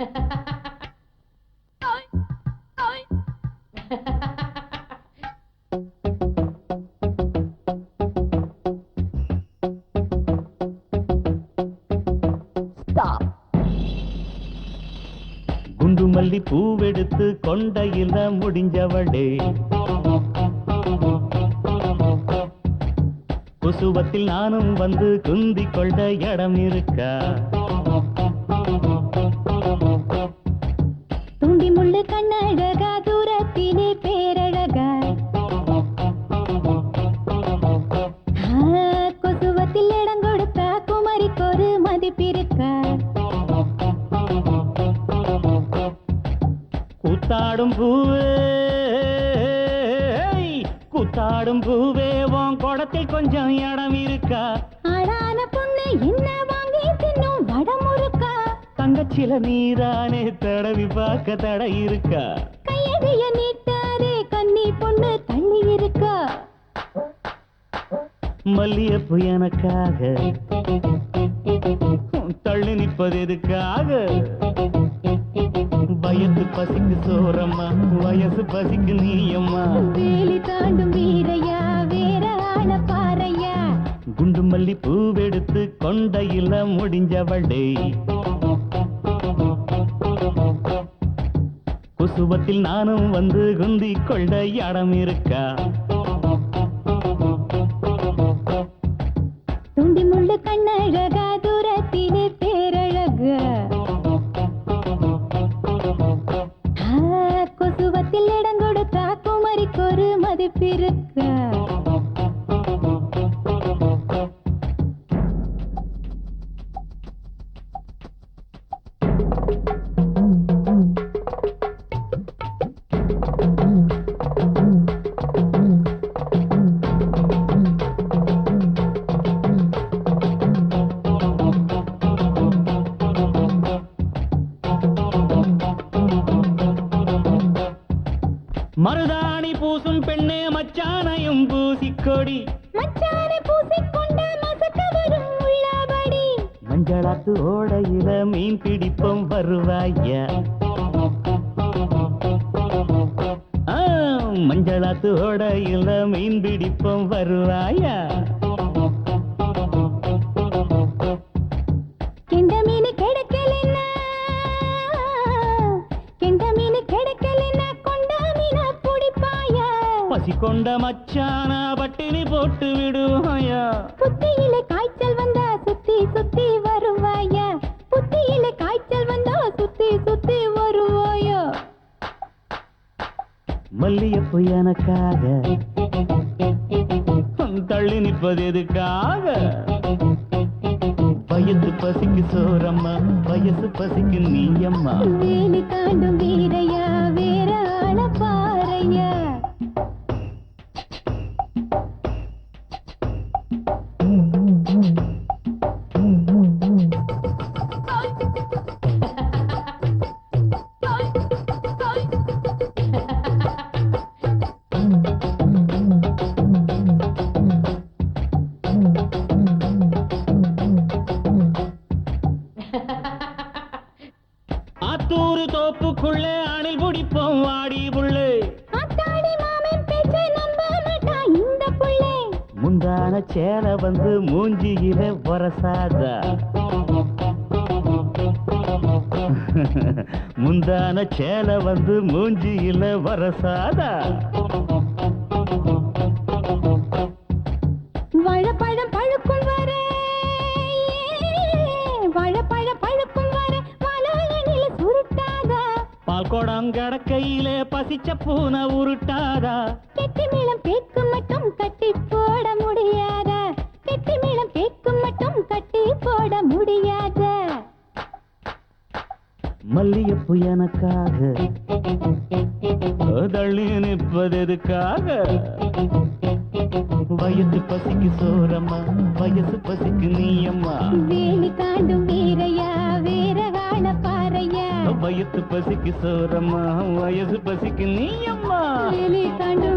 குண்டு மல்லி பூவெடுத்து கொண்டையில முடிஞ்சவளே. குசுவத்தில் நானும் வந்து குந்தி கொண்ட இடம் இருக்கா? கண்ணழகா தூரத்திலே பேரழகா. கொசுவத்தில் இடம் கொடுத்தா குமரிக்கு ஒரு மதிப்பிருக்கா கூத்தாடும் பூவே கூத்தாடும் பூவே உன் குடத்தில் கொஞ்சம் இடம் இருக்கா? தங்கச்சில நீதானே தடவி பார்க்க தடை இருக்கா? கையகைய நீட்டாரே கன்னி பொண்ணு தள்ளி இருக்கா? மல்லியப்பு எனக்காக தள்ளி நிற்பது எதுக்காக? வயசு பசிக்கு சோறம்மா வயசு பசிக்கு நீயம்மா. வேலி தாண்டும் வீரையா வேற ஆள பாறையா? குண்டு மல்லி பூவெடுத்து கொண்டையில முடிஞ்சவளே. சுபத்தில் நானும் வந்து குந்தி கொள்ள இடம் இருக்கா? மருதாணி பூசும் பெண்ணே மச்சானையும் பூசிக்கொடி. மச்சானை பூசிக்கொண்ட மசக்க வரும் உள்ளபடி. மஞ்சளாத்து ஓடையில மீன் பிடிப்போம் வருவாயா மஞ்சளாத்து ஓடையில மீன் பிடிப்போம் வருவாயா பசி கொண்ட மச்சான பட்டினி போட்டு விடுவாயா? புத்தியில காய்ச்சல் வந்தா சுத்தி சுத்தி வருவாயா? புத்தியில காய்ச்சல் வந்தா சுத்தி சுத்தி வருவாயா? மல்லியப்பு எனக்காக தள்ளி நிற்பது எதுக்காக? வயசு பசிக்கு சோறம்மா வயசு பசிக்கு நீயம்மா. வேலி தாண்டும் வீரையா தோப்புக்குள்ளே அணில் பிடிப்போம் வாடி புள்ளே. ஆத்தாடி மாமன் பேச்ச நம்ப மாட்டா இந்த புள்ளே. முந்தான சேல வந்து மூஞ்சியில வரசாதா முந்தான சேல வந்து மூஞ்சியில வரசாதா பால் குடம் கடக்கையிலே பசிச்ச பூனை உருட்டாதா? கெட்டி மேளம் கேட்கும் மட்டும் கட்டி போட முடியாதா? கெட்டி மேளம் கேட்கும் மட்டும் கட்டி போட முடியாதா? மல்லியப்பு எனக்காக தள்ளி நிற்பது எதுக்காக? வயசு பசிக்கு சோறம்மா வயசு பசிக்கு நீயம்மா. வேலி தாண்டும் வீரையா வயசு பசிக்கு சோரம்மா வயசு பசிக்கு நீ அம்மா தாண்டும்